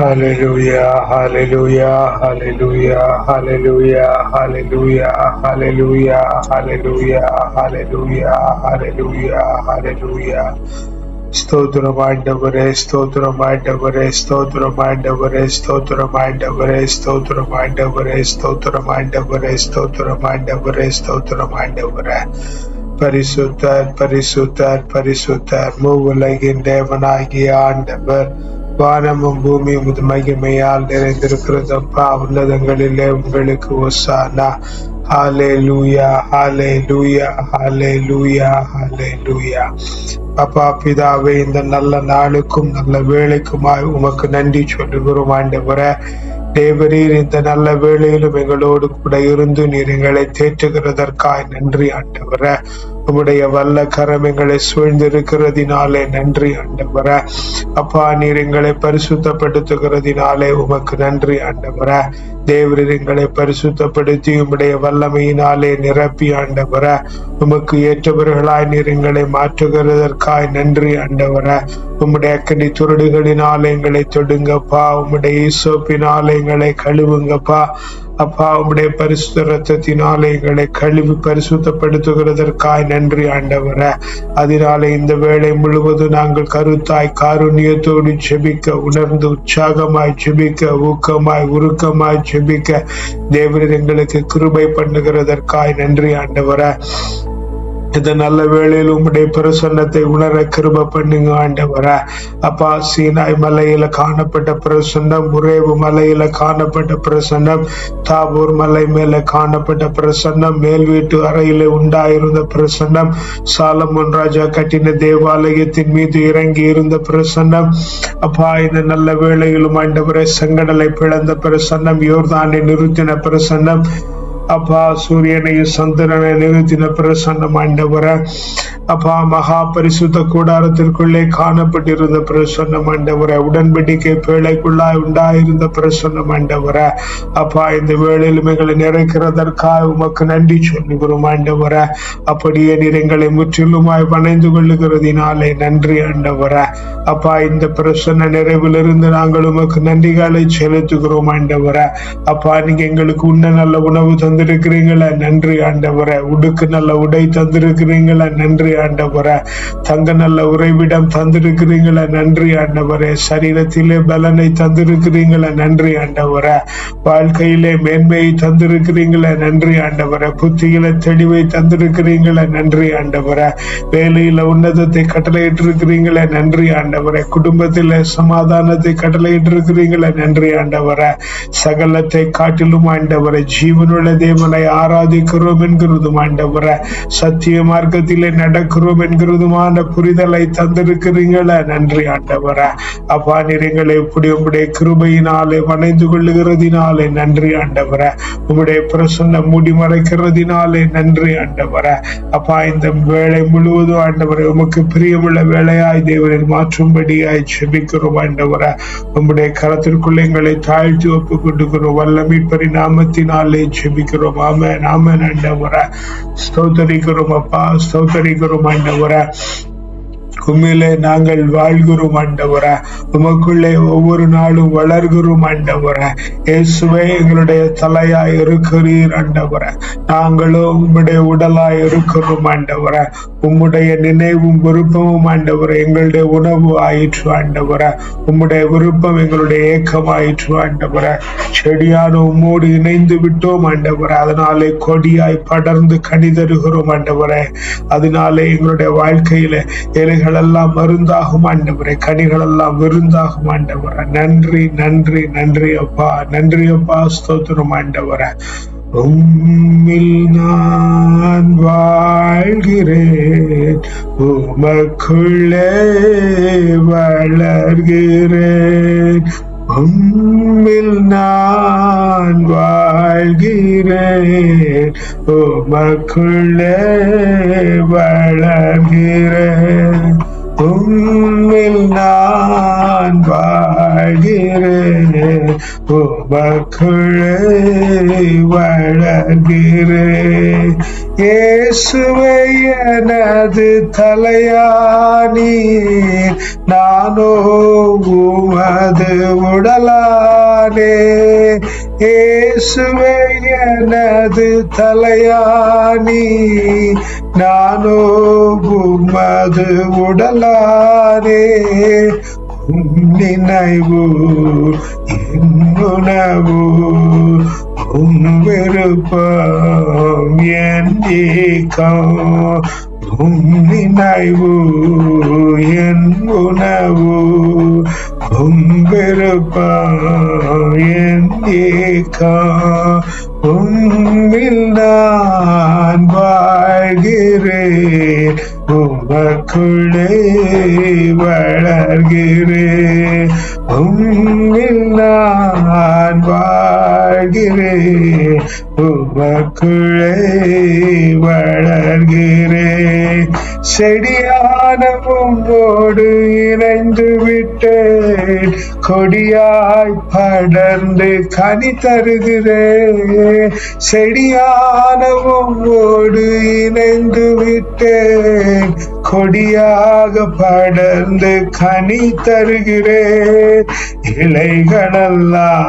Hallelujah, hallelujah, hallelujah, hallelujah, hallelujah, hallelujah, hallelujah, hallelujah, hallelujah, hallelujah. ஸ்தோத்திரம் ஆண்டவரே ஸ்தோத்திரம் ஆண்டவரே ஸ்தோத்திரம் ஆண்டவரே ஸ்தோத்திரம் ஆண்டவரே ஸ்தோத்திரம் ஆண்டவரே ஸ்தோத்திரம் ஆண்டவரே ஸ்தோத்திரம் ஆண்டவரே ஸ்தோத்திரம் ஆண்டவரே பரிசுத்தர் பரிசுத்தர் பரிசுத்தர் மூவுலகின் தேவனாகிய ஆண்டவர் வானமும் பூமியும் உமது மகிமையால் நிறைந்திருக்கிறது. அப்பா உன்னதங்களிலே உங்களுக்கு ஒசானா ஹாலே லூயா ஹாலே லூயா ஹாலே லூயா ஹாலே லூயா அப்பா பிதாவே இந்த நல்ல நாளுக்கும் நல்ல வேலைக்குமாய் உமக்கு நன்றி சொல்லுகிறோம் ஆண்டவரே. தேவரீர் இந்த நல்ல வேளையிலும் எங்களோடு கூட இருந்து நீர் எங்களை தேற்றுகிறதற்காய் நன்றி ஆண்டவரே. உம்முடைய வல்ல கரம் எங்களை சூழ்ந்திருக்கிறதினாலே நன்றி ஆண்டவர. அப்பா நீர் எங்களை பரிசுத்தப்படுத்துகிறதினாலே உமக்கு நன்றி ஆண்டவர. தேவரீர் எங்களை பரிசுத்தப்படுத்தி உம்முடைய வல்லமையினாலே நிரப்பி ஆண்டவர. உமக்கு ஏற்றவர்களாய் நீர் எங்களை மாற்றுகிறதற்காய் நன்றி ஆண்டவர. உம்முடைய அக்கனி துருடுகளினாலே எங்களை தொடுங்கப்பா. உம்முடைய ஈசோப்பினாலே எங்களை கழுவுங்கப்பா. அப்பா உடைய பரிசுத்த ரத்தத்தினாலே எங்களை கழுவி பரிசுத்தப்படுத்துகிறதற்காய் நன்றி ஆண்டவர. அதனாலே இந்த வேலை முழுவதும் நாங்கள் கருத்தாய் காருண்யத்தோடு செபிக்க உணர்ந்து உற்சாகமாய் செபிக்க ஊக்கமாய் உருக்கமாய் செபிக்க தேவரீர் எங்களுக்கு கிருபை பண்ணுகிறதற்காய் நன்றி ஆண்டவர. இந்த நல்ல வேளையில் உம்முடைய பிரசன்னத்தை உணர கிருப பண்ணுங்க ஆண்டவர. அப்பா சீனாய் மலையில காணப்பட்ட பிரசன்னம் உரேவு மலையில காணப்பட்ட பிரசன்னம் தாபூர் மலை மேல காணப்பட்ட பிரசன்னம் மேல் வீட்டு அறையில உண்டாயிருந்த பிரசன்னம் சாலமோன் ராஜா கட்டின தேவாலயத்தின் மீது இறங்கி இருந்த பிரசன்னம். அப்பா இந்த நல்ல வேளையிலும் ஆண்டவரை செங்கடலை பிளந்த பிரசன்னம் யோர்தானை நிறுத்தின பிரசன்னம் அப்பா சூரியனையும் சந்திரனை நிறுத்தின பிரசன்னம் ஆண்டவர அப்பா மகா பரிசுத்த கூடாரத்திற்குள்ளே காணப்பட்டிருந்த பிரசன்னம் ஆண்டவர உடன்படிக்கை பேழைக்குள்ளாய் உண்டாயிருந்த பிரசன்னம் ஆண்டவர அப்பா இந்த வேளையில் எங்களை நிறைக்கிறதற்காக உமக்கு நன்றி சொல்லுகிறோம் ஆண்டவர அப்படியே நீர் எங்களை முற்றிலுமாய் வணைந்து கொள்ளுகிறதினாலே நன்றி ஆண்டவர அப்பா இந்த பிரசன்ன நிறைவிலிருந்து நாங்கள் உமக்கு நன்றிகளை செலுத்துகிறோம் ஆண்டவர அப்பா நீங்க எங்களுக்கு உண்ண நல்ல உணவு தந்து தந்திருக்கிறீங்களா? நன்றி ஆண்டவர. உடுக்கு நல்ல உடை தந்திருக்கிறீங்களா? நன்றி ஆண்டவர. தங்க நல்ல உறைவிடம் தந்திருக்கிறீங்களா? நன்றி ஆண்டவரே. சரீரத்திலே பலனை தந்திருக்கிறீங்கள? நன்றி ஆண்டவர. வாழ்க்கையிலே மேன்மையை தந்திருக்கிறீங்களா? நன்றி ஆண்டவர. புத்தியில தெளிவை தந்திருக்கிறீங்கள? நன்றி ஆண்டவர. வேலையில உன்னதத்தை கட்டளையிட்டிருக்கிறீங்களே? நன்றி ஆண்டவரே. குடும்பத்தில சமாதானத்தை கட்டளையிட்டிருக்கிறீங்களே? நன்றி ஆண்டவர. சகலத்தை காட்டிலும் ஆண்டவரை. ஜீவனுள்ள தேவனை ஆராதிக்கிறோம் என்கிறதும் ஆண்டவர. சத்திய மார்க்கத்திலே நடக்கிறோம் என்கிறதுமான புரிதலை தந்திருக்கிறீங்கள. நன்றி ஆண்டவர. அப்பா நிறங்களை இப்படி உம்முடைய கிருபையினாலே வணைந்து கொள்ளுகிறதினாலே நன்றி ஆண்டவர. உம்முடைய பிரசன்ன மூடி மறைக்கிறதினாலே நன்றி ஆண்டவர. அப்பா இந்த வேலை முழுவதும் ஆண்டவரை உமக்கு பிரியமுள்ள வேலையாய் தேவனில் மாற்றும்படியாய் செபிக்கிறோம் ஆண்டவர. உம்முடைய கரத்திற்குள்ள எங்களை தாழ்த்தி ஒப்புக் கொடுக்கிறோம் வல்ல மீட்பரி நாமத்தினாலே ஜெபிக்கிறோம். ஆமென் ஆமென் ஆண்டவர. ஸ்தோத்தரிக்கிறோம் அப்பா ஸ்தோத்தரிக்கிறோம் ஆண்டவர. உண்மையிலே நாங்கள் வாழ்கிறோம் ஆண்டவர. உமக்குள்ளே ஒவ்வொரு நாளும் வளர்கிறோம் ஆண்டவர. இயேசுவே எங்களுடைய தலையாய் இருக்கிறீர் ஆண்டவர. நாங்களும் உம்முடைய உடலாய் இருக்கிறோம் ஆண்டவர. உம்முடைய நினைவும் விருப்பமும் ஆண்டவர எங்களுடைய உணவு ஆயிற்று ஆண்டவர. உம்முடைய விருப்பம் எங்களுடைய ஏக்கம் ஆயிற்று ஆண்டவர. செடியான உம்மோடு இணைந்து விட்டோம் ஆண்டவர. அதனாலே கொடியாய் படர்ந்து கனி தருகிறோம் ஆண்டவரே. அதனாலே எங்களுடைய வாழ்க்கையில கனிகள் எல்லாம் மருந்தாகும் ஆண்டவரே. கனிகள் எல்லாம் விருந்தாகும் ஆண்டவரே. நன்றி நன்றி நன்றி அப்பா. நன்றி அப்பா. ஸ்தோத்திரம் ஆண்டவரே. உம்மில் நான் வாழ்கிறேன் உமக்குள்ளே வளர்கிறேன். உம்மில் நான் வாழ்கிறேன். உமக்குள்ளே வளர்கிறேன். உம்மில் நான் வாழ்கிறேன். உமக்குள்ளே வளர்கிறேன். இயேசுவே எனது தலையானி. நானோ உமது உடலானே இயேசுவே எனது தலையானி நானோ உமது உடலானே நினைவு உணவு உன் விருப்பம் என் ஏக்கம் உம் நினைவு என் உணவு உம் விருப்பம் என் ஏக்கம் உம்மில் நான் வாழ்கிறேன். உமக்குள்ளே வளர்கிறேன் உம்மில் நான் வாழ்கிறேன் உமக்குள்ளே வளர்கிறேன் செடியான உம்மோடு இணைந்து விட்டேன். கொடியாய் படர்ந்து கனி தருகிறேன் செடியான உம்மோடு இணைந்து விட்டேன். கொடியாக படர்ந்து கனி தருகிறேன். இலைகளெல்லாம்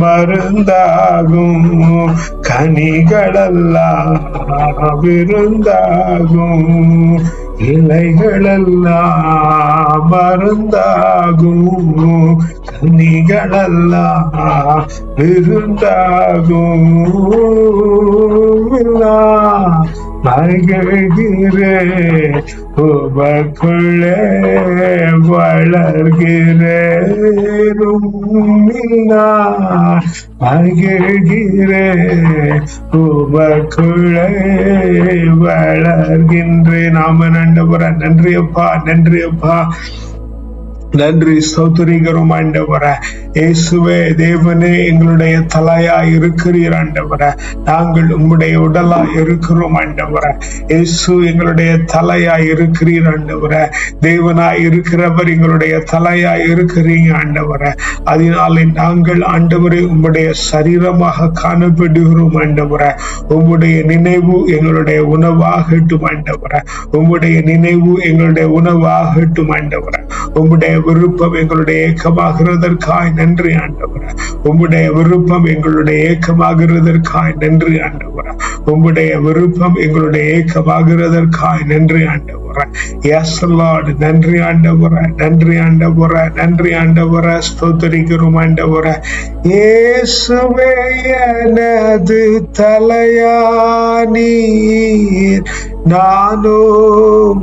மருந்தாகும். கனிகளெல்லாம் விருந்தாகும். இலைகளெல்லாம் மருந்தாகும். கனிகளெல்லாம் விருந்தாகும். இல்லா மகிழ்கிறேன் உமக்குள்ளே வளர்கிறேன் மகிழ்கிறேன் உமக்குள்ளே வளர்கின்றேன். நாம நண்டபுரா நன்றியப்பா நன்றியப்பா. நன்றி அப்பா ஆண்டவர. இயேசுவே தேவனே எங்களுடைய தலையா இருக்கிறீர் ஆண்டவர. நாங்கள் உம்முடைய உடலா இருக்கிறோம் ஆண்டவர. இயேசு எங்களுடைய தலையா இருக்கிறீர் ஆண்டவர. தேவனா இருக்கிறவர் எங்களுடைய தலையா இருக்கிறீங்க ஆண்டவர. அதனாலே நாங்கள் ஆண்டவரை உம்முடைய சரீரமாக காணப்படுகிறோம் ஆண்டவர. உம்முடைய நினைவு எங்களுடைய உணவாகட்டும் ஆண்டவர. உம்முடைய நினைவு எங்களுடைய உணவாகட்டும் ஆண்டவர. உம்முடைய விருப்பம் எங்களுடைய ஏக்கமாகிறதற்காய் நன்றி ஆண்டவர. உம்முடைய விருப்பம் எங்களுடைய ஏக்கமாகிறதற்காய் நன்றி ஆண்டவர. உம்முடைய விருப்பம் எங்களுடைய ஏக்கமாகிறதற்காய் நன்றி ஆண்டவர. எஸ் நன்றி ஆண்டவர நன்றி ஆண்டவர நன்றி ஆண்டவர ஸ்தோத்தரிக்கிறோம் ஆண்டவர. இயேசுவே எனது தலையானீர். நானோ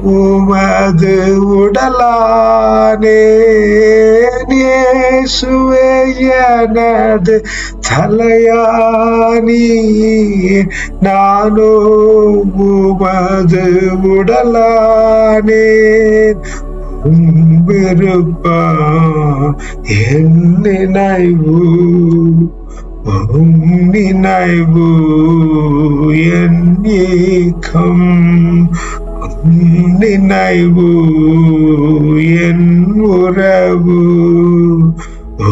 உமது உடலானே எனது தலையானி நானோ உமது உடலானேன். உம் விருப்பம் என் நினைவு. உம் நினைவு என் ஏக்கம் உம் நினைவு என் உறவு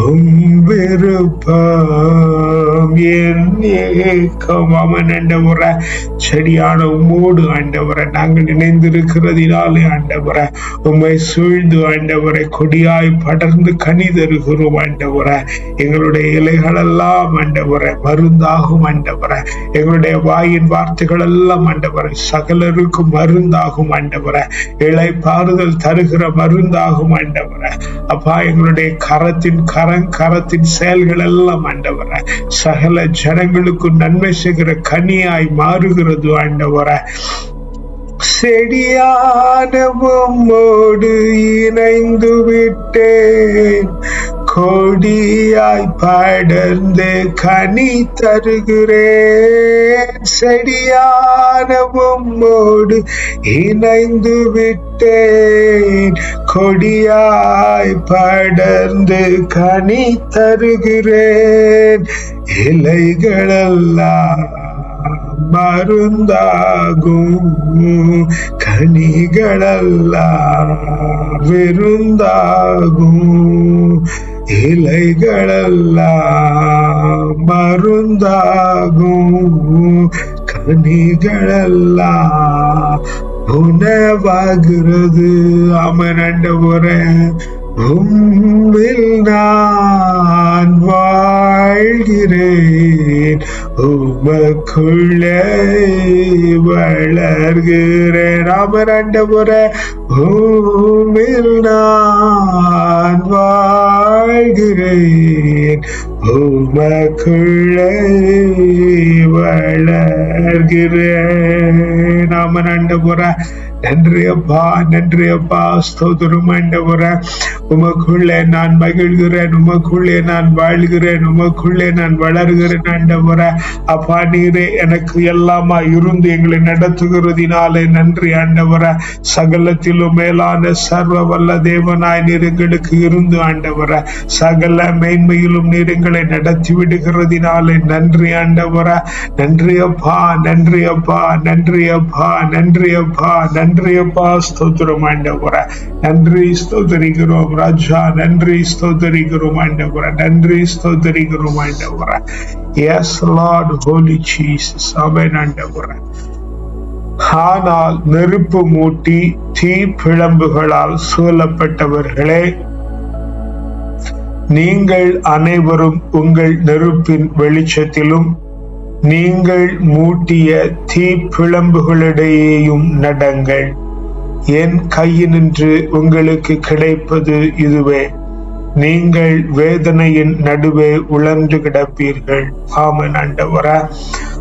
உம் விருப்பம் என் ஏக்கம் ஆண்டவர. செடியான உம்மோடு ஆண்டவர நாங்கள் இணைந்திருக்கிறதினாலே ஆண்டவர. உண்மை சூழ்ந்து ஆண்டவரை கொடியாய் படர்ந்து கனி தருகிறோம் ஆண்டவர. எங்களுடைய இலைகளெல்லாம் ஆண்டவர மருந்தாகும் ஆண்டவர. எங்களுடைய வாயின் வார்த்தைகள் எல்லாம் ஆண்டவர சகலருக்கும் மருந்தாகும் ஆண்டவர. இலை பாறுதல் தருகிற மருந்தாகும் ஆண்டவர. அப்பா எங்களுடைய கரத்தின் கரம் கரத்தின் செயல்கள் எல்லாம் ஆண்டவர. சகல ஜன ஜனங்களுக்கு நன்மை செய்கிற கனியாய் மாறுகிறது ஆண்டவர. செடியான உம்மோடு இணைந்து விட்டேன் கொடியாய் படர்ந்து கனி தருகிறேன். செடியான உம்மோடு இணைந்து விட்டேன். கொடியாய் படர்ந்து கனி தருகிறேன். இலைகளெல்லாம் மருந்தாகும். கனிகளெல்லாம் விருந்தாகும். இலைகளெல்லாம் மருந்தாகும். கனிகளெல்லாம் உணவாகிறது. அமரண்ட ஒரு உம்மில் நான் வாழ்கிறேன். உமக்குள்ளே வளர்கிறேன். அமரண்டபுர உம்மில் நான் வாழ்கிறேன். உமக்குள்ளே வளர்கிறேன். அமரண்டபுர நன்றி அப்பா நன்றி அப்பா ஸ்தோத்திரம் ஆண்டவர உமக்குள்ளே நான் மகிழ்கிறேன் உமக்குள்ளே நான் வாழ்கிறேன் உமக்குள்ளே நான் வளர்கிறேன் ஆண்டவர. அப்பா நீரே எனக்கு எல்லாமா இருந்து எங்களை நடத்துகிறதினாலே நன்றி ஆண்டவர. சகலத்திலும் மேலான சர்வ வல்ல தேவனாய் நீர் எங்களுக்கு இருந்து ஆண்டவர. சகல மேன்மையிலும் நீர் எங்களை நடத்தி விடுகிறதினாலே நன்றி ஆண்டவர. நன்றி அப்பா நன்றி அப்பா நன்றி அப்பா நன்றி அப்பா நன்றி. அப்பா ஸ்தோத்திரம் ஆண்டவர. நன்றி ஸ்தோத்தரிக்கிறோம் ராஜா. நன்றி ஸ்தோத்தரிக்கிறோம் ஆண்டவர. நன்றி ஸ்தோத்தரிக்கிறோம் ஆண்டவர. Yes lord holy Jesus amen ஆண்டவர. ஆனால் நெருப்பு மூட்டி தீ பிழம்புகளால் சூழப்பட்டவர்களே நீங்கள் அனைவரும் உங்கள் நெருப்பின் வெளிச்சத்திலும் நீங்கள் மூட்டிய தீப்பிழம்புகளிடையேயும் நடங்கள். என் கையினின்று உங்களுக்கு கிடைப்பது இதுவே. நீங்கள் வேதனையின் நடுவே உழன்று கிடப்பீர்கள். ஆமன் ஆண்டவர.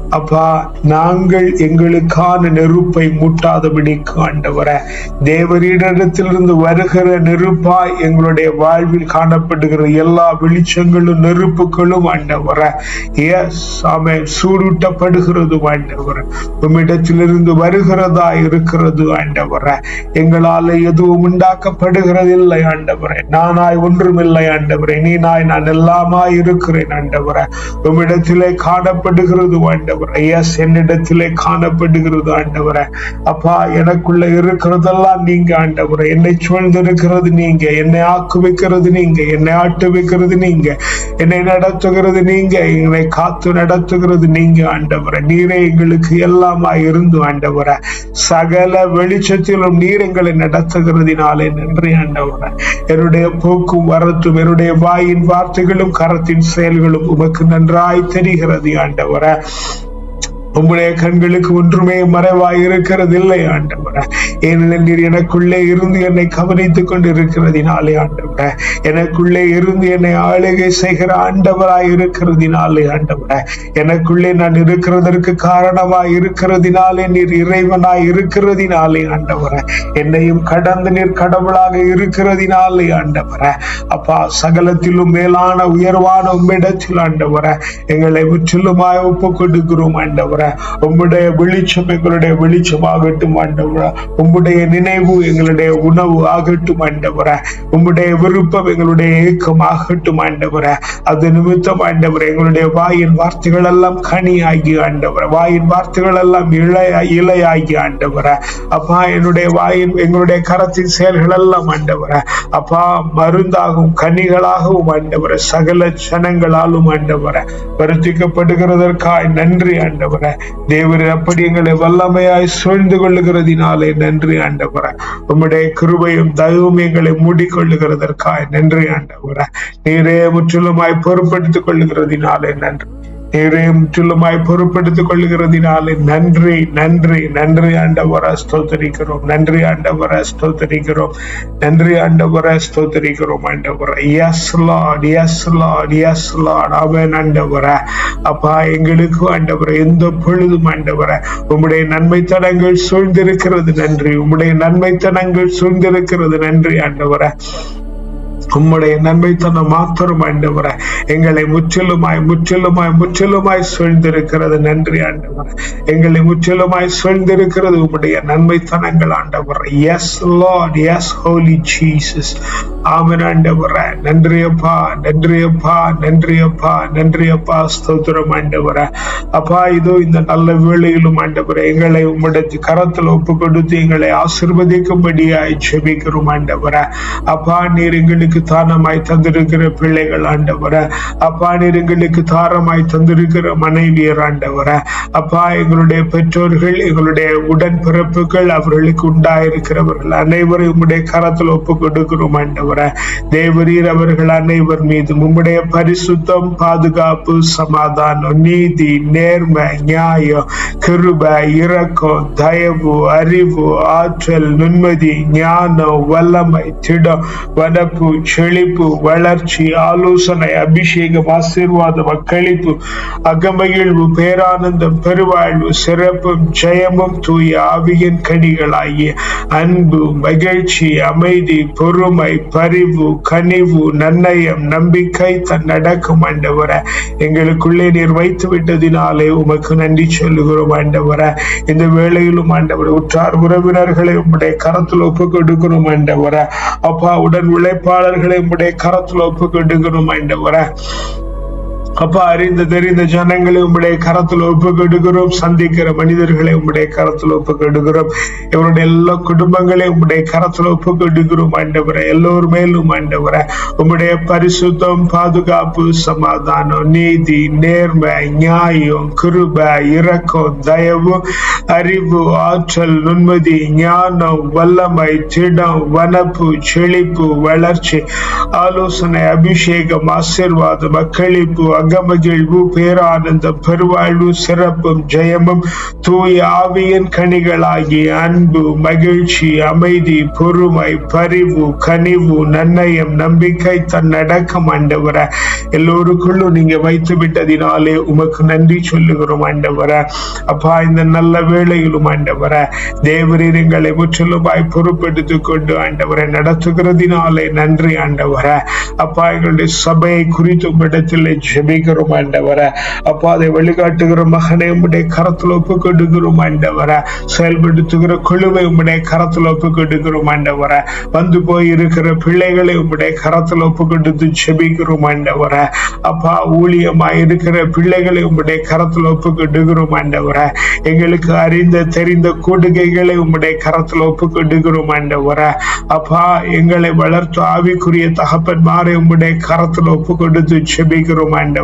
அப்பா நாங்கள் எங்களுக்கான நெருப்பை மூட்டாதபடிக்கு ஆண்டவர தேவரிடத்திலிருந்து வருகிற நெருப்பாய் எங்களுடைய வாழ்வில் காணப்படுகிற எல்லா வெளிச்சங்களும் நெருப்புகளும் ஆண்டவர எஸ் ஆமே சூடூட்டப்படுகிறது ஆண்டவர உம்மிடத்திலிருந்து வருகிறதா இருக்கிறது ஆண்டவர எங்களால எதுவும் உண்டாக்கப்படுகிறதில்லை ஆண்டவரே நானாய் ஒன்றுமில்லை ஆண்டவரே நீ நாய் நான் எல்லாமாய் இருக்கிறேன் ஆண்டவர உம்மிடத்திலே காணப்படுகிறது ஆண்டவர எஸ் என்னிடத்திலே காணப்படுகிறது ஆண்டவர. அப்பா எனக்குள்ள இருக்கிறதெல்லாம் நீங்க ஆண்டவர. என்னை சூழ்ந்திருக்கிறது நீங்க என்னை ஆக்கு வைக்கிறது நீங்க என்னை ஆட்டு வைக்கிறது நீங்க என்னை நடத்துகிறது நீங்க என்னை காத்து நடத்துகிறது நீங்க ஆண்டவர. நீரே எங்களுக்கு எல்லாமா இருந்து ஆண்டவர. சகல வெளிச்சத்திலும் நீர் எங்களை நடத்துகிறதினாலே நன்றி ஆண்டவர. என்னுடைய போக்கும் வரத்தும் என்னுடைய வாயின் வார்த்தைகளும் கரத்தின் செயல்களும் உமக்கு நன்றாய் தெரிகிறது ஆண்டவர. உம்முடைய கண்களுக்கு ஒன்றுமே மறைவாய் இருக்கிறது இல்லை ஆண்டவர. ஏனெனில் நீர் எனக்குள்ளே இருந்து என்னை கவனித்துக் கொண்டு இருக்கிறதினாலே ஆண்டவர. எனக்குள்ளே இருந்து என்னை ஆளுகை செய்கிற ஆண்டவராய் இருக்கிறதினாலே ஆண்டவர. எனக்குள்ளே நான் இருக்கிறதற்கு காரணமாய் இருக்கிறதினாலே நீர் இறைவனாய் இருக்கிறதினாலே ஆண்டவர. என்னையும் கடந்து நீர் கடவுளாக இருக்கிறதினாலே ஆண்டவர. அப்பா சகலத்திலும் மேலான உயர்வான உம்மிடத்தில் ஆண்டவர. எங்களை முற்றிலுமாய் ஒப்பு கொடுக்கிறோம் ஆண்டவர. உம்முடைய வெளிச்சம் எங்களுடைய வெளிச்சம் ஆகட்டும் ஆண்டவர. உம்முடைய நினைவு எங்களுடைய உணவு ஆகட்டும் ஆண்டவர. உம்முடைய விருப்பம் எங்களுடைய ஏக்கம் ஆகட்டும் ஆண்டவர. அது நிமித்தம் ஆண்டவர எங்களுடைய வாயின் வார்த்தைகள் எல்லாம் கனி ஆகி ஆண்டவர. வாயின் வார்த்தைகள் எல்லாம் இளைய இலையாகி ஆண்டவர. அப்பா என்னுடைய வாயின் எங்களுடைய கரத்தின் செயல்கள் எல்லாம் ஆண்டவர. அப்பா மருந்தாகவும் கனிகளாகவும் ஆண்டவர. சகல ஜனங்களாலும் ஆண்டவர. வருத்திக்கப்படுகிறதற்காய் நன்றி ஆண்டவர. தேவர் அப்படி எங்களை வல்லமையாய் சூழ்ந்து கொள்ளுகிறதினாலே நன்றி ஆண்டவர. உம்முடைய கிருபையும் தயவும் எங்களை மூடிக்கொள்ளுகிறதற்காய் நன்றி ஆண்டவர. நீரே முற்றிலுமாய் பொறுப்படுத்திக் கொள்ளுகிறதினாலே நன்றி. நீரே முற்றிலுமாய் பொறுப்படுத்திக் கொள்ளுகிறதினாலே நன்றி நன்றி நன்றி ஆண்டவர ஸ்தோத்தரிக்கிறோம் நன்றி ஆண்டவர ஸ்தோத்தரிக்கிறோம் நன்றி ஆண்டவர ஸ்தோத்தரிக்கிறோம் ஆண்டவர. Yes lord yes lord yes lord அவன் ஆண்டவர. அப்பா எங்களுக்கு ஆண்டவர எந்த பொழுதும் ஆண்டவர உம்முடைய நன்மைத்தனங்கள் சூழ்ந்திருக்கிறது. நன்றி உம்முடைய நன்மைத்தனங்கள் சூழ்ந்திருக்கிறது. நன்றி ஆண்டவர. உம்முடைய நன்மைத்தனம் மாத்திரம் ஆண்டவர. எங்களை முற்றிலுமாய் முற்றிலுமாய் முற்றிலுமாய் சூழ்ந்திருக்கிறது. நன்றி ஆண்டவர. எங்களை முற்றிலுமாய் சூழ்ந்திருக்கிறது. உம்முடைய நன்மைத்தனங்கள் ஆண்டவர. Yes lord yes holy Jesus amen ஆண்டவர. நன்றியப்பா நன்றியப்பா நன்றியப்பா நன்றியப்பா ஸ்தோத்திரம் ஆண்டவர. அப்பா இதோ இந்த நல்ல வேளையிலும் ஆண்டவர எங்களை உம்முடைய கரத்தில் ஒப்பு கொடுத்து எங்களை ஆசிர்வதிக்கும்படியாய் செபிக்கிறோம் ஆண்டவர. அப்பா நீர் எங்களுக்கு எங்களுக்கு தானமாய் தந்திருக்கிற பிள்ளைகள் ஆண்டவர. அப்பா நீர் எங்களுக்கு தாரமாய் தந்திருக்கிற மனைவியர் ஆண்டவர. அப்பா எங்களுடைய பெற்றோர்கள் எங்களுடைய உடன் பிறப்புகள் அவர்களுக்கு உண்டாயிருக்கிறவர்கள் அனைவரும் உம்முடைய கரத்தில் ஒப்பு கொடுக்கிறோம் ஆண்டவர. தேவரீர் அவர்கள் அனைவர் மீது உம்முடைய பரிசுத்தம் பாதுகாப்பு சமாதானம் நீதி நேர்மை நியாயம் கிருப இரக்கம் தயவு அறிவு ஆற்றல் நுண்மதி ஞானம் வல்லமை திடம் வனப்பு செழிப்பு வளர்ச்சி ஆலோசனை அபிஷேகம் ஆசீர்வாதம் அக்களிப்பு அகமகிழ்வு பேரானந்தம் பெருவாழ்வு சிறப்பும் ஜெயமும் தூய ஆவியின் கனிகளாகிய அன்பு மகிழ்ச்சி அமைதி பொறுமை பரிவு கனிவு நன்னயம் நம்பிக்கை தன்னடக்கம் ஆண்டவர. எங்களுக்குள்ளே நீர் வைத்து விட்டதினாலே உமக்கு நன்றி சொல்லுகிறோம் ஆண்டவர. இந்த வேளையிலும் ஆண்டவர் உற்றார் உறவினர்களை உம்முடைய கரத்தில் ஒப்பு கொடுக்கிறோம் ஆண்டவர. அப்பா உடன் உழைப்பாளர் அவர்களை உம்முடைய கரத்தில் ஒப்பு கொடுக்கிறோம் அப்பா அறிந்த தெரிந்த ஜனங்களை உம்முடைய கரத்தில் ஒப்பு கெடுக்கிறோம் சந்திக்கிற மனிதர்களை உம்முடைய கரத்தில் ஒப்பு கெடுக்கிறோம் இவருடைய எல்லா குடும்பங்களையும் உம்முடைய கரத்தில் ஒப்பு கெடுக்கிறோம் ஆண்டவரை. எல்லோர் மேலும் ஆண்டவரை உம்முடைய பரிசுத்தம் பாதுகாப்பு சமாதானம் நீதி நேர்மை நியாயம் கிருப இரக்கம் தயவு அறிவு ஆற்றல் நுண்மதி ஞானம் வல்லமை திடம் வனப்பு செழிப்பு வளர்ச்சி ஆலோசனை அபிஷேகம் ஆசிர்வாதம் அக்களிப்பு அகமகிழ்வு பேரானந்தம் பெருவாழ்வு சிறப்பும் ஜெயமும் தூய ஆவியின் கனிகளாகிய அன்பு மகிழ்ச்சி அமைதி பொறுமை பரிவு கனிவு நன்னயம் நம்பிக்கை தன்னடக்கம் ஆண்டவர. எல்லோருக்குள்ளும் நீங்க வைத்து விட்டதினாலே உமக்கு நன்றி சொல்லுகிறோம் ஆண்டவர. அப்பா இந்த நல்ல வேளையிலும் ஆண்டவர தேவரீர் எங்களை முற்றிலுமாய் பொறுப்பெடுத்துக் கொண்டு ஆண்டவரை நடத்துகிறதினாலே நன்றி ஆண்டவர. அப்பா எங்களுடைய சபையை குறித்து உம்மிடத்தில் ஜெபிக்கிறோம் ஆண்டவர. அப்பா அதை வழிகாட்டுகிற மகனை உம்முடைய கரத்தில் ஒப்பு கொடுக்கிறோம் ஆண்டவர. செயல்படுத்துகிற குழுவை உம்முடைய கரத்தில் ஒப்பு கொடுக்கிறோம் ஆண்டவர. வந்து போய் இருக்கிற பிள்ளைகளை உம்முடைய கரத்தில் ஒப்பு கொடுத்து ஜெபிக்கிறோம் ஆண்டவர. அப்பா ஊழியமா இருக்கிற பிள்ளைகளை உம்முடைய கரத்தில் ஒப்பு கொடுக்கிறோம் ஆண்டவர. எங்களுக்கு அறிந்த தெரிந்த கூடுகைகளை உம்முடைய கரத்தில் ஒப்பு கொடுக்கிறோம் ஆண்டவர. அப்பா எங்களை வளர்த்து ஆவிக்குரிய தகப்பன்மாரை உம்முடைய கரத்தில் ஒப்பு கொடுத்து செபிக்கிறோம் ஆண்டவர.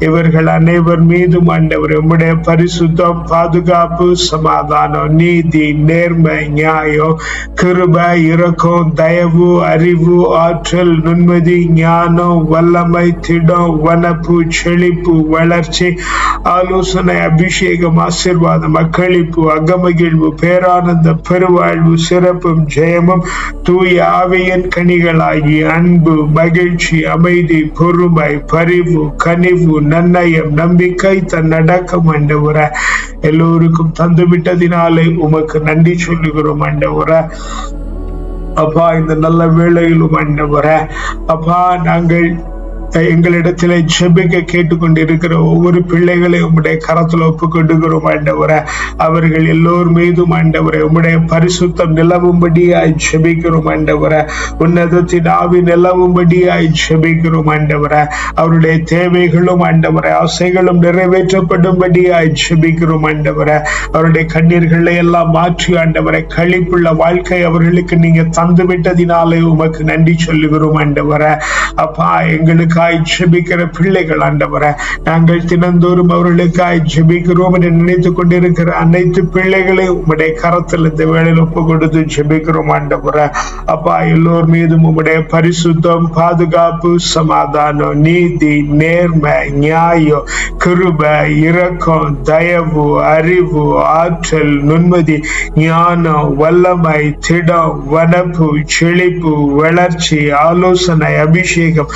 இவர்கள் அனைவர் மீதும் ஆண்டவர் உம்முடைய பரிசுத்தம் பாதுகாப்பு சமாதானம் நீதி நேர்மை நியாயம் கிருப இறக்கம் தயவு அறிவு ஆற்றல் நுண்மதி ஞானம் வல்லமை திடம் வனப்பு செழிப்பு வளர்ச்சி ஆலோசனை அபிஷேகம் ஆசீர்வாதம் அக்களிப்பு அகமகிழ்வு பேரானந்த பெருவாழ்வு சிறப்பும் ஜெயமும் தூய ஆவியின் கனிகளாகி அன்பு மகிழ்ச்சி அமைதி பொறுமை பரிவு கனிவு நன்னயம் நம்பிக்கை தன்னடக்கம் ஆண்டவர எல்லோருக்கும் தந்துவிட்டதினாலே உமக்கு நன்றி சொல்லுகிறோம் ஆண்டவர அப்பா இந்த நல்ல வேளையிலும் ஆண்டவர அப்பா நாங்கள் எங்களிடத்திலே ஜெபிக்க கேட்டுக்கொண்டிருக்கிற ஒவ்வொரு பிள்ளைகளை உம்முடைய கரத்தில் ஒப்பு கொடுக்கிறோம் ஆண்டவர. அவர்கள் எல்லோர் மீதும் ஆண்டவரை உம்முடைய பரிசுத்தம் நிலவும்படியாய் ஜெபிக்கிறோம் ஆண்டவர. உன்னதத்தின் ஆவி நிலவும்படியாய் ஜெபிக்கிறோம் ஆண்டவர. அவருடைய தேவைகளும் ஆண்டவரை ஆசைகளும் நிறைவேற்றப்படும்படியாய் ஜெபிக்கிறோம் ஆண்டவர. அவருடைய கண்ணீர்களை எல்லாம் மாற்றி ஆண்டவரை கழிப்புள்ள வாழ்க்கை அவர்களுக்கு நீங்க தந்து விட்டதினாலே உமக்கு நன்றி சொல்லுகிறோம் ஆண்டவர. அப்பா எங்களுக்கு அவர்களுக்காய் ஜெபிக்கிற பிள்ளைகள் ஆண்டவரை. நாங்கள் தினந்தோறும் அவர்களுக்காய் ஜெபிக்கிறோம் என்று நினைத்துக் கொண்டிருக்கிற அனைத்து பிள்ளைகளையும் உம்முடைய கரத்தில் இந்த வேலையில் ஒப்பு கொடுத்து ஜெபிக்கிறோம் ஆண்டவரை. அப்பா எல்லோர் மீதும் உம்முடைய பரிசுத்தம் பாதுகாப்பு சமாதானம் நீதி நேர்மை நியாயம் கிருப இரக்கம் தயவு அறிவு ஆற்றல் நுண்மதி ஞானம் வல்லமை திடம் வனப்பு செழிப்பு வளர்ச்சி ஆலோசனை அபிஷேகம்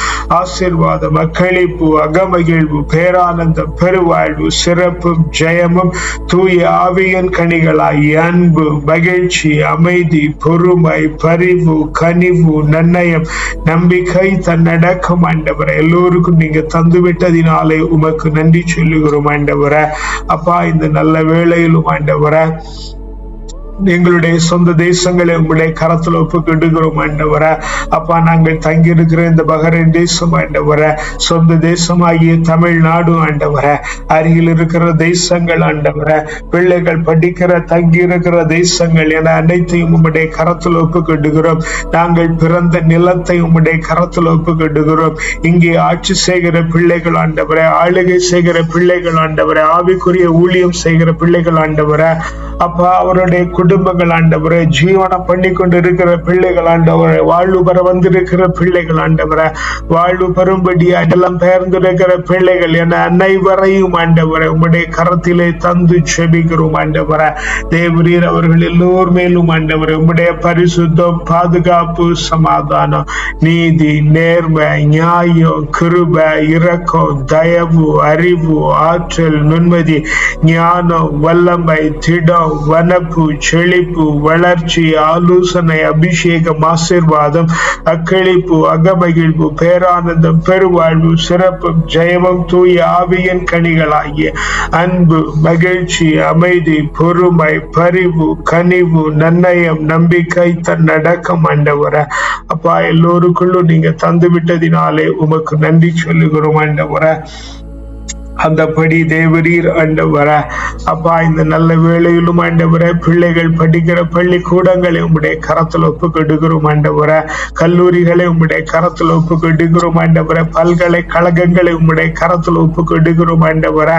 ஆசிர்வாதம் அக்களிப்பு அகமகிழ்வு பேரானந்தம் பெருவாழ்வு சிறப்பும் ஜெயமும் தூய ஆவியன் கனிகளாய் அன்பு மகிழ்ச்சி அமைதி பொறுமை பரிவு கனிவு நன்னயம் நம்பிக்கை தன்னடக்கம் ஆண்டவரை. எல்லோருக்கும் நீங்க தந்து விட்டதினாலே உமக்கு நன்றி சொல்லுகிறோம் ஆண்டவரை. அப்பா இந்த நல்ல வேளையிலும் ஆண்டவரை எங்களுடைய சொந்த தேசங்களை உங்களுடைய கரத்தில் ஒப்புக்கிடுகிறோம் ஆண்டவர. அப்பா நாங்கள் தங்கியிருக்கிற இந்த பகரின் தேசம் ஆண்டவர. சொந்த தேசமாகிய தமிழ்நாடு ஆண்டவர. அருகில் இருக்கிற தேசங்கள் ஆண்டவர. பிள்ளைகள் படிக்கிற தங்கியிருக்கிற தேசங்கள் என அனைத்தையும் உம்முடைய கரத்தில் ஒப்புக்கிடுகிறோம் நாங்கள் பிறந்த நிலத்தை உம்முடைய கரத்தில் ஒப்புக்கிடுகிறோம் இங்கே ஆட்சி செய்கிற பிள்ளைகள் ஆண்டவர. ஆளுகை செய்கிற பிள்ளைகள் ஆண்டவர. ஆவிக்குரிய ஊழியம் செய்கிற பிள்ளைகள் ஆண்டவர. அப்பா அவருடைய குடும்ப குடும்பங்கள் ஆண்டவரை ஜீவனம் பண்ணி கொண்டு இருக்கிற பிள்ளைகள் ஆண்டவரை வாழ்வு பெற வந்திருக்கிற பிள்ளைகள் ஆண்டவரை வாழ்வு பெறும்படியா எல்லாம் பெயர்ந்திருக்கிற பிள்ளைகள் என அனைவரையும் ஆண்டவரை உம்முடைய கரத்திலே தந்து செபிக்கிறோம் ஆண்டவரை. தேவரீர் அவர்கள் எல்லோர் மேலும் ஆண்டவரை உம்முடைய பரிசுத்தம் பாதுகாப்பு சமாதானம் நீதி நேர்மை நியாயம் கிருப இரக்கம் தயவு அறிவு ஆற்றல் நுண்மதி ஞானம் வல்லமை திடம் வனப்பு செழிப்பு வளர்ச்சி ஆலோசனை அபிஷேகம் ஆசிர்வாதம் அக்களிப்பு அகமகிழ்வு பேரானந்தம் பெருவாழ்வு சிறப்பும் ஜெயமும் தூய ஆவியின் கனிகளாகிய அன்பு மகிழ்ச்சி அமைதி பொறுமை பரிவு கனிவு நன்னயம் நம்பிக்கை தன்னடக்கம் ஆண்டவர. அப்பா எல்லோருக்குள்ளும் நீங்க தந்து விட்டதினாலே உமக்கு நன்றி சொல்லுகிறோம் ஆண்டவர. அந்தபடி தேவரீர் ஆண்டவர அப்பா இந்த நல்ல வேளையிலும் ஆண்டவர பிள்ளைகள் படிக்கிற பள்ளிக்கூடங்களை உம்முடைய கரத்தில் ஒப்புக்கெடுக்கிறோம் ஆண்டவர. கல்லூரிகளை உம்முடைய கரத்தில் ஒப்புக்கெடுக்கிறோம் ஆண்டவர. பல்கலைக்கழகங்களை உம்முடைய கரத்தில் ஒப்புக்கெடுக்கிறோம் ஆண்டவர.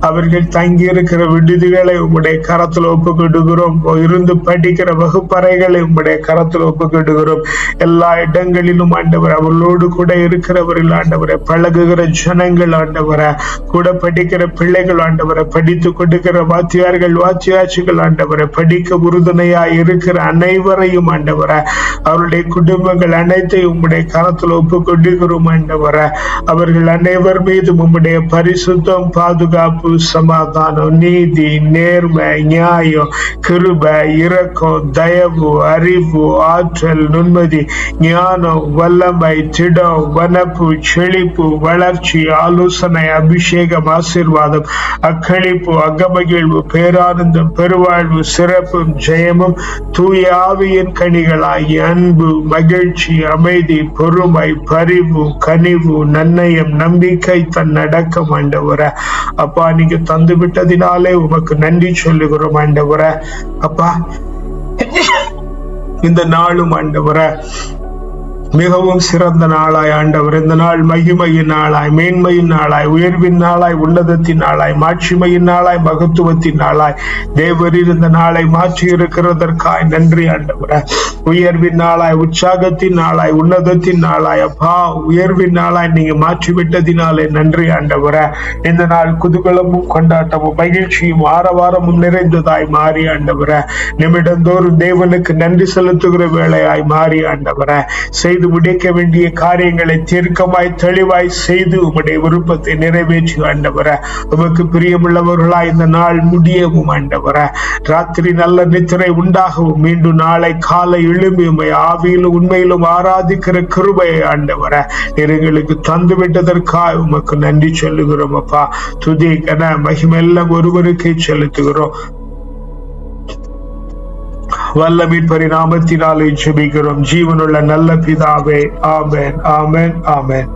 அவர்கள் தங்கி இருக்கிற விடுதிகளை உம்முடைய கரத்தில் ஒப்புக்கெடுக்கிறோம். இருந்து படிக்கிற வகுப்பறைகளை உம்முடைய கரத்தில் ஒப்புக்கெடுக்கிறோம். எல்லா இடங்களிலும் ஆண்டவர் அவர்களோடு கூட இருக்கிறவர்கள் ஆண்டவரை பழகுகிற ஜனங்கள் ஆண்டவரை கூட படிக்கிற பிள்ளைகள் ஆண்டவரை படித்து கொடுக்கிற வாத்தியார்கள் வாத்தியாட்சிகள் ஆண்டவரை படிக்க உறுதுணையா இருக்கிற அனைவரையும் ஆண்டவரை அவருடைய குடும்பங்கள் அனைத்தையும் உம்முடைய கரத்தில் ஒப்பு கொண்டுகிறோம் ஆண்டவரை. அவர்கள் அனைவர் மீதும் உம்முடைய பரிசுத்தம் பாதுகாப்பு சமாதானம் நீதி நேர்மை நியாயம் கிருப இரக்கம் தயவு அறிவு ஆற்றல் நுண்மதி ஞானம் வல்லமை திடம் வனப்பு செழிப்பு வளர்ச்சி ஆலோசனை அபிஷேகம் ஆசீர்வாதம் அக்களிப்பு அகமகிழ்வு பேரானந்தம் பெருவாழ்வு சிறப்பும் ஜெயமும் தூய ஆவியின் கனிகளாகிய அன்பு மகிழ்ச்சி அமைதி பொறுமை பரிவு கனிவு நன்னயம் நம்பிக்கை தன் அடக்கம் ஆண்டவர. அப்பா நீங்க தந்து விட்டதினாலே உமக்கு நன்றி சொல்லுகிறோம் ஆண்டவர. அப்பா இந்த நாளும் ஆண்டவர மிகவும் சிறந்த நாளாய் ஆண்டவர் இந்த நாள் மகிமையின் நாளாய் மேன்மையின் நாளாய் உயர்வின் நாளாய் உன்னதத்தின் நாளாய் மாட்சிமையின் நாளாய் மகத்துவத்தின் நாளாய். தேவரீர் இந்த நாளை மாற்றி இருக்கிறதற்காய் நன்றி ஆண்டவர. உயர்வின் நாளாய் உற்சாகத்தின் நாளாய் உன்னதத்தின் நாளாய் அப்பா உயர்வின் நாளாய் நீங்க மாற்றி விட்டதினாலே நன்றி ஆண்டவர. இந்த நாள் குதூகலமும் கொண்டாட்டமும் மகிழ்ச்சியும் ஆரவாரமும் நிறைந்ததாய் மாறி ஆண்டவர. நிமிடந்தோறும் தேவனுக்கு நன்றி செலுத்துகிற வேலையாய் மாறி ஆண்டவர. செய்த முடிக்க வேண்டிய காரியங்களை தீர்க்கமாய் தெளிவாய் செய்து உம்முடைய விருப்பத்தை நிறைவேற்றி ஆண்டவர. உமக்கு பிரியமுள்ளவர்களாய் இந்த நாள் முடியவும் ஆண்டவர. ராத்திரி நல்ல நித்திரை உண்டாகவும் மீண்டும் நாளை காலை எழும்பி உமை ஆவியிலும் உண்மையிலும் ஆராதிக்கிற கிருபையை ஆண்டவர எங்களுக்கு தந்து விட்டதற்காக உமக்கு நன்றி சொல்லுகிறோம் அப்பா. துதி கன மகிமெல்லாம் ஒருவருக்கே செலுத்துகிறோம். வல்லமின் பரிணாமத்தினாலே ஜெபிக்கிறோம். ஜீவனுள்ள நல்ல பிதாவே ஆமேன் ஆமேன் ஆமேன்.